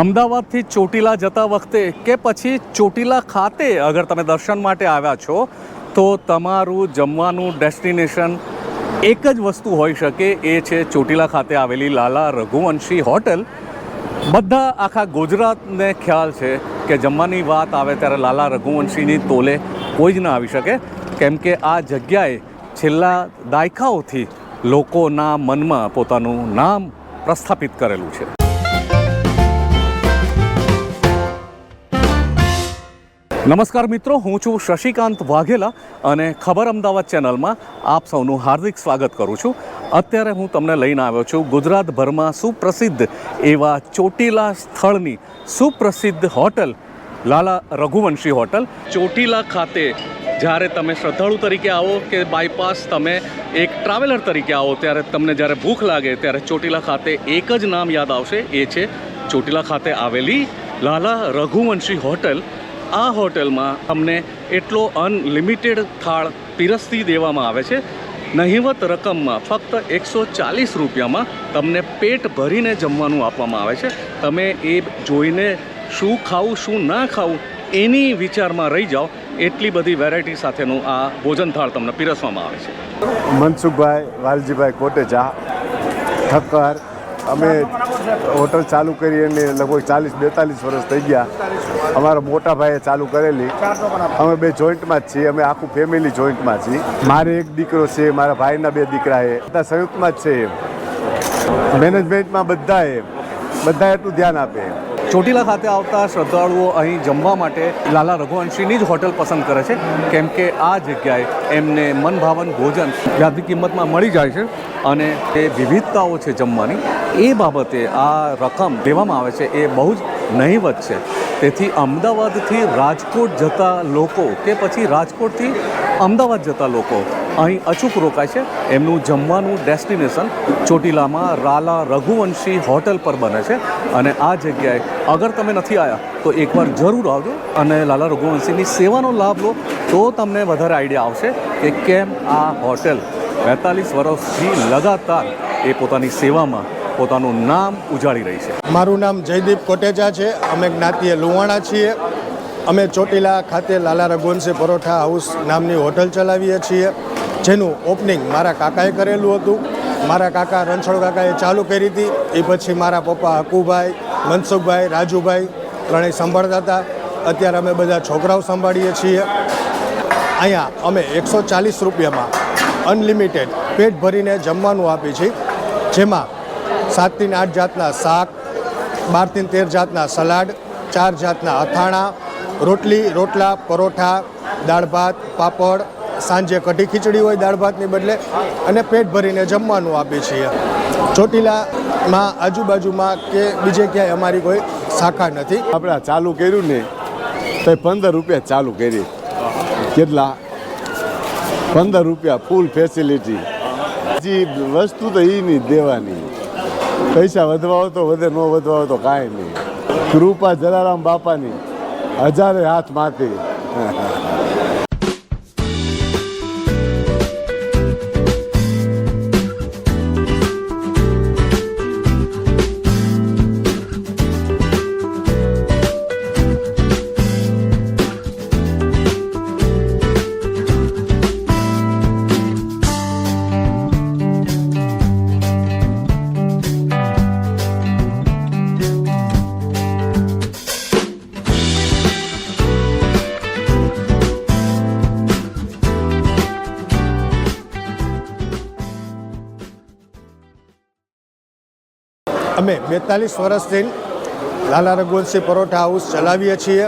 અમદાવાદથી ચોટીલા જતા વખતે કે પછી ચોટીલા ખાતે અગર તમે દર્શન માટે આવ્યા છો, તો તમારું જમવાનું ડેસ્ટિનેશન એક જ વસ્તુ હોઈ શકે, એ છે ચોટીલા ખાતે આવેલી લાલા રઘુવંશી હોટલ. બધા આખા ગુજરાતને ખ્યાલ છે કે જમવાની વાત આવે ત્યારે લાલા રઘુવંશીની તોલે કોઈ જ ના આવી શકે. કેમ કે આ જગ્યાએ છેલ્લા દાયકાઓથી લોકોના મનમાં પોતાનું નામ પ્રસ્થાપિત કરેલું છે. નમસ્કાર મિત્રો, હું છું શશિકાંત વાઘેલા અને ખબર અમદાવાદ ચેનલમાં આપ સૌનું હાર્દિક સ્વાગત કરું છું. અત્યારે હું તમને લઈને આવ્યો છું ગુજરાતભરમાં સુપ્રસિદ્ધ એવા ચોટીલા સ્થળની સુપ્રસિદ્ધ હોટલ, લાલા રઘુવંશી હોટલ. ચોટીલા ખાતે જ્યારે તમે શ્રદ્ધાળુ તરીકે આવો કે બાયપાસ તમે એક ટ્રાવેલર તરીકે આવો, ત્યારે તમને જ્યારે ભૂખ લાગે, ત્યારે ચોટીલા ખાતે એક જ નામ યાદ આવશે, એ છે ચોટીલા ખાતે આવેલી લાલા રઘુવંશી હોટલ. આ હોટલમાં તમને એટલો અનલિમિટેડ થાળ પીરસતી દેવામાં આવે છે. નહિવત રકમમાં ફક્ત એકસો ચાલીસ રૂપિયામાં તમને પેટ ભરીને જમવાનું આપવામાં આવે છે. તમે એ જોઈને શું ખાવું, શું ના ખાવું, એની વિચારમાં રહી જાઓ. એટલી બધી વેરાયટી સાથેનું આ ભોજન થાળ તમને પીરસવામાં આવે છે. મનસુખભાઈ, વાલજીભાઈ કોટેચા ઠક્કર. અમે હોટલ ચાલુ કરી અને લગભગ ચાલીસ બેતાલીસ વર્ષ થઈ ગયા. અમારા મોટા ભાઈએ ચાલુ કરેલી. અમે બે જોઈન્ટમાં જ છીએ અમે આખું ફેમિલી જોઈન્ટમાં છીએ. મારે એક દીકરો છે મારા ભાઈના બે દીકરા એ બધા સંયુક્તમાં જ છે એમ. મેનેજમેન્ટમાં બધાએ બધા એટલું ધ્યાન આપે ચોટીલા ખાતે આવતા શ્રદ્ધાળુઓ અહીં જમવા માટે લાલા રઘુવંશીની જ હોટલ પસંદ કરે છે. કેમ કે આ જગ્યાએ એમને મનભાવન ભોજન વ્યાજબી કિંમતમાં મળી જાય છે અને એ વિવિધતાઓ છે જમવાની એ બાબતે આ રકમ દેવામાં આવે છે એ બહુ જ નહીવત છે. તેથી અમદાવાદથી રાજકોટ જતા લોકો કે પછી રાજકોટથી અમદાવાદ જતા લોકો. અહીં અચૂક રોકાય છે. એમનું જમવાનું ડેસ્ટિનેશન ચોટીલામાં રાલા રઘુવંશી હોટલ પર બને છે. અને આ જગ્યાએ અગર તમે નથી આવ્યા તો એકવાર જરૂર આવજો અને લાલા રઘુવંશીની સેવાનો લાભ લો, તો તમને વધારે આઈડિયા આવશે કે કેમ આ હોટેલ બેતાલીસ વર્ષથી લગાતાર એ પોતાની સેવામાં પોતાનું નામ ઉજાળી રહી છે. મારું નામ જયદીપ કોટેચા છે. અમે જ્ઞાતિય લુવાણા છીએ. અમે ચોટીલા ખાતે લાલા રઘુવંશી પરોઠા હાઉસ નામની હોટલ ચલાવીએ છીએ. જેનું ઓપનિંગ મારા કાકાએ કરેલું હતું. મારા કાકા રણછોડ કાકાએ ચાલુ કરી હતી. એ પછી મારા પપ્પા હકુભાઈ, મનસુખભાઈ, રાજુભાઈ ત્રણેય સંભાળતા હતા. અત્યારે અમે બધા છોકરાઓ સંભાળીએ છીએ. અહીંયા અમે એકસો ચાલીસ રૂપિયામાં અનલિમિટેડ પેટ ભરીને જમવાનું આપીએ છીએ જેમાં સાતથી આઠ જાતના શાક, બારથી તેર જાતના સલાડ, ચાર જાતના અથાણા, રોટલી, રોટલા, પરોઠા, દાળ ભાત, પાપડ, સાંજે કઢી ખીચડી હોય દાળ ભાતની બદલે, અને પેટ ભરીને જમવાનું આપીએ છીએ. ચોટીલામાં આજુબાજુમાં કે બીજે ક્યાંય અમારી કોઈ શાખા નથી. આપણે ચાલુ કર્યું ને તો પંદર રૂપિયા ચાલુ કરી. કેટલા? પંદર રૂપિયા ફૂલ ફેસિલિટી વસ્તુ તો એ નહીં દેવાની. પૈસા વધવા હોય તો વધે, ન વધવા હોય તો કાંઈ નહીં. કૃપા જલારામ બાપાની હજારે હાથ માથી. અમે બેતાલીસ વર્ષથી લાલા રઘુવંશી પરોઠા હાઉસ ચલાવીએ છીએ.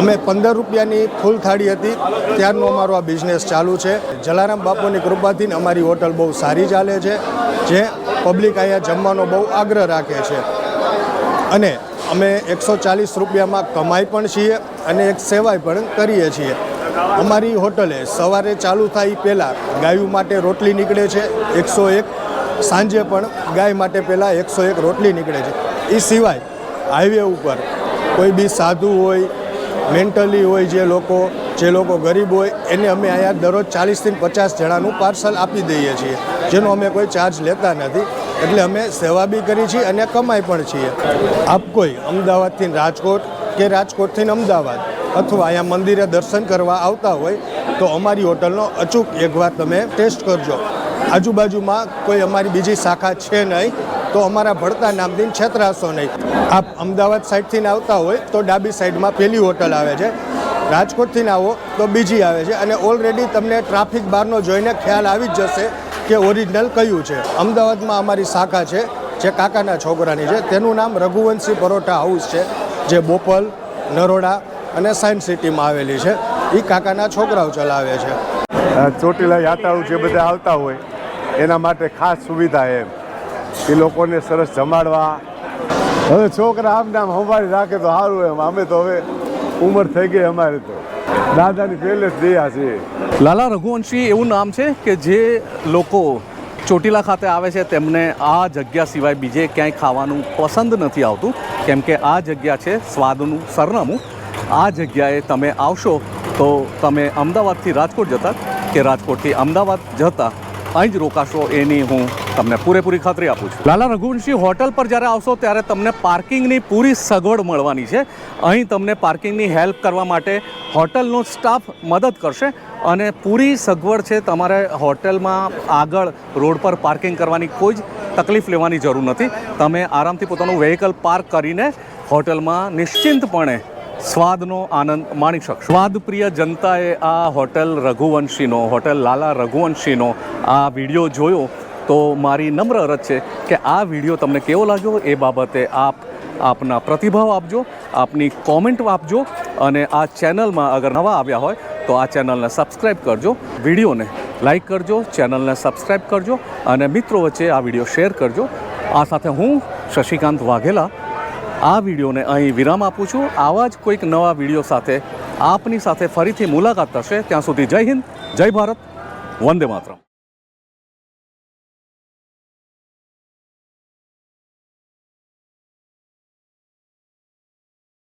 અમે પંદર રૂપિયાની ફૂલ થાળી હતી. ત્યારનો અમારો આ બિઝનેસ ચાલુ છે. જલારામ બાપુની કૃપાથી અમારી હોટલ બહુ સારી ચાલે છે, જે પબ્લિક અહીંયા જમવાનો બહુ આગ્રહ રાખે છે. અને અમે એકસો ચાલીસ રૂપિયામાં કમાઈ પણ છીએ અને એક સેવાય પણ કરીએ છીએ. અમારી હોટલે સવારે ચાલુ થાય પહેલાં ગાયું માટે રોટલી નીકળે છે, એકસો એક. સાંજે પણ ગાય માટે પહેલાં એકસો એક રોટલી નીકળે છે. એ સિવાય હાઈવે ઉપર કોઈ બી સાધુ હોય મેન્ટલી હોય જે લોકો જે લોકો ગરીબ હોય, એને અમે અહીંયા દરરોજ ચાલીસથી પચાસ જણાનું પાર્સલ આપી દઈએ છીએ. જેનો અમે કોઈ ચાર્જ લેતા નથી. એટલે અમે સેવા બી કરી છીએ અને કમાઈ પણ છીએ. આપ કોઈ અમદાવાદથી રાજકોટ કે રાજકોટથી અમદાવાદ અથવા અહીંયા મંદિરે દર્શન કરવા આવતા હોય, તો અમારી હોટલનો અચૂક એકવાર તમે ટેસ્ટ કરજો. આજુબાજુમાં કોઈ અમારી બીજી શાખા છે નહીં, તો અમારા ભળતા નામથી છેતરાશો નહીં. આપ અમદાવાદ સાઈડથી આવતા હોય તો ડાબી સાઈડમાં પહેલી હોટલ આવે છે. રાજકોટથી આવો તો બીજી આવે છે. અને ઓલરેડી તમને ટ્રાફિક બારનો જોઈને ખ્યાલ આવી જ જશે કે ઓરિજિનલ કયું છે. અમદાવાદમાં અમારી શાખા છે, જે કાકાના છોકરાની છે. તેનું નામ રઘુવંશી પરોઠા હાઉસ છે, જે બોપલ, નરોડા અને સાયન્સ સિટીમાં આવેલી છે. એ કાકાના છોકરાઓ ચલાવે છે. ચોટીલા યાત્રાળુ જે બધા આવતા હોય એના માટે ખાસ સુવિધા એમ. એ લોકોને સરસ જમાડવા. હવે છોકરા આમ નામ સંભાળી રાખે તો સારું એમ. અમે તો હવે ઉંમર થઈ ગઈ અમારે તો. દાદાની પહેલે જ દયા છે. લાલા રઘુવંશી એવું નામ છે કે જે લોકો ચોટીલા ખાતે આવે છે, તેમને આ જગ્યા સિવાય બીજે ક્યાંય ખાવાનું પસંદ નથી આવતું. કેમ કે આ જગ્યા છે સ્વાદનું સરનામું. આ જગ્યાએ તમે આવશો તો તમે અમદાવાદથી રાજકોટ જતા કે રાજકોટથી અમદાવાદ જતા અહીં જ રોકાશો એની હું તમને પૂરેપૂરી ખાતરી આપું છું. લાલા રઘુવંશી હોટલ પર જ્યારે આવશો ત્યારે તમને પાર્કિંગની પૂરી સગવડ મળવાની છે. અહીં તમને પાર્કિંગની હેલ્પ કરવા માટે હોટલનો સ્ટાફ મદદ કરશે અને પૂરી સગવડ છે તમારે હોટલમાં આગળ રોડ પર પાર્કિંગ કરવાની કોઈ જ તકલીફ લેવાની જરૂર નથી. તમે આરામથી પોતાનું વેહિકલ પાર્ક કરીને હોટલમાં નિશ્ચિંતપણે સ્વાદનો આનંદ માણી શકશો. સ્વાદપ્રિય જનતાએ આ હોટેલ રઘુવંશીનો, હોટેલ લાલા રઘુવંશીનો આ વીડિયો જોયો તો મારી નમ્ર અરજ છે કે આ વીડિયો તમને કેવો લાગ્યો એ બાબતે આપ આપના પ્રતિભાવ આપજો, આપની કોમેન્ટ આપજો અને આ ચેનલમાં અગર નવા આવ્યા હોય તો આ ચેનલને સબસ્ક્રાઈબ કરજો, વિડીયોને લાઈક કરજો, ચેનલને સબસ્ક્રાઈબ કરજો અને મિત્રો વચ્ચે આ વીડિયો શેર કરજો. આ સાથે હું શશિકાંત વાઘેલા આ વિડીયોને અહીં વિરામ આપું છું. આવા જ કોઈક નવા વીડિયો સાથે આપની સાથે ફરીથી મુલાકાત થશે. ત્યાં સુધી જય હિન્દ, જય ભારત, વંદે માતરમ.